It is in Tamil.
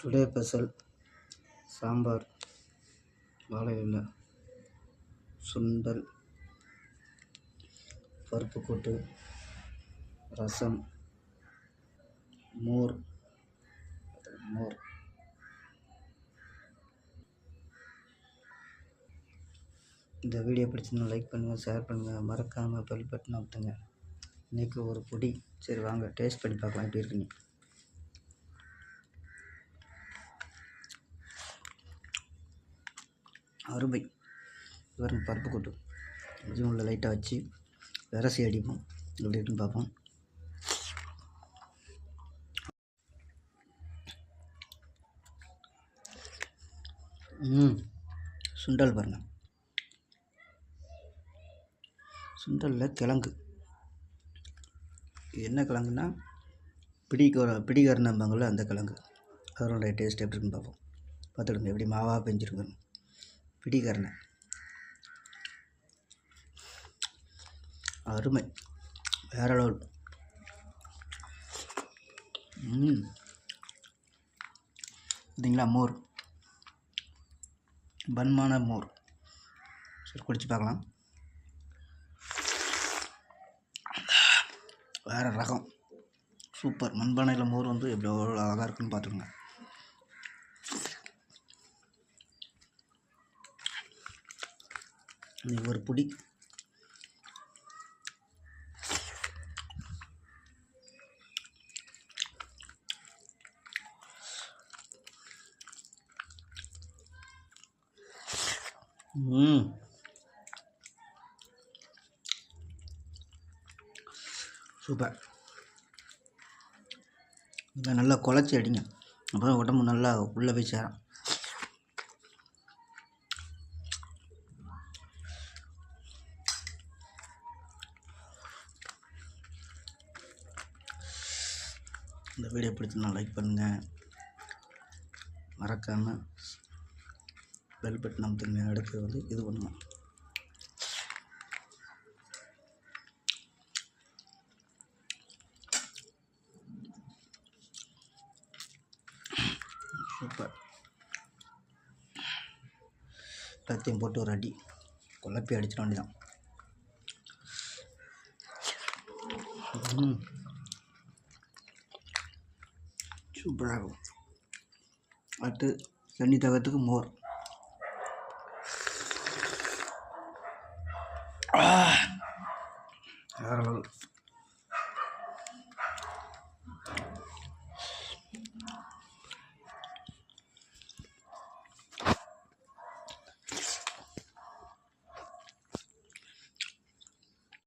டுடே ஸ்பெஷல் சாம்பார் வாழை இலை சுண்டல் பருப்பு கூட்டு ரசம் மோர் மோர். இந்த வீடியோ பிடிச்சிருந்தா லைக் பண்ணுங்கள் ஷேர் பண்ணுங்கள் மறக்காமல் பெல் பட்டன் அமுத்துங்க இன்றைக்கி ஒரு பொடி. சரி வாங்க டேஸ்ட் பண்ணி பார்க்கலாம் எப்படி இருக்குன்னு. அருமை. இவரும் பருப்பு கொட்டு. கொஞ்சம் உள்ள லைட்டாக வச்சு விரசி அடிப்போம். எப்படி இருக்குன்னு பார்ப்போம். ம். சுண்டல் பாருங்கள் சுண்டலில் கிழங்கு. என்ன கிழங்குன்னா? பிடிக்க பிடிகரணம்பாங்கள்ல அந்த கிழங்கு. அதனுடைய டேஸ்ட் எப்படி இருக்குன்னு பார்ப்போம். பார்த்துடுங்க எப்படி மாவாக பெஞ்சிருக்குன்னு. பிடிகரணை. அருமை. வேற லெவல் ம். பார்த்தீங்களா மோர். பன்மான மோர். சரி குடிச்சு பார்க்கலாம். வேறு ரகம். சூப்பர். மண்பானையில் மோர் வந்து எவ்வளோ அழகாக இருக்குன்னு பார்த்துக்கோங்க. ஒரு புடி. ம். சூப்பர். இதை நல்லா குழச்சி அடிங்க. அப்புறம் உடம்பு நல்லா உள்ளே போய் சேரும். இந்த வீடியோ பிடிச்சிருந்தா லைக் பண்ணுங்கள் மறக்காமல் பெல் பட்டன் அமுத்துங்க அடுத்து வந்து இது பண்ணுவோம். சூப்பர் எல்லாத்தையும் போட்டு ஒரு அடி. குழப்பி அடிச்சிட வேண்டியதான் ம் சூப்பராக இருக்கும் அடுத்து தண்ணி தகத்துக்கு மோர். ஆ.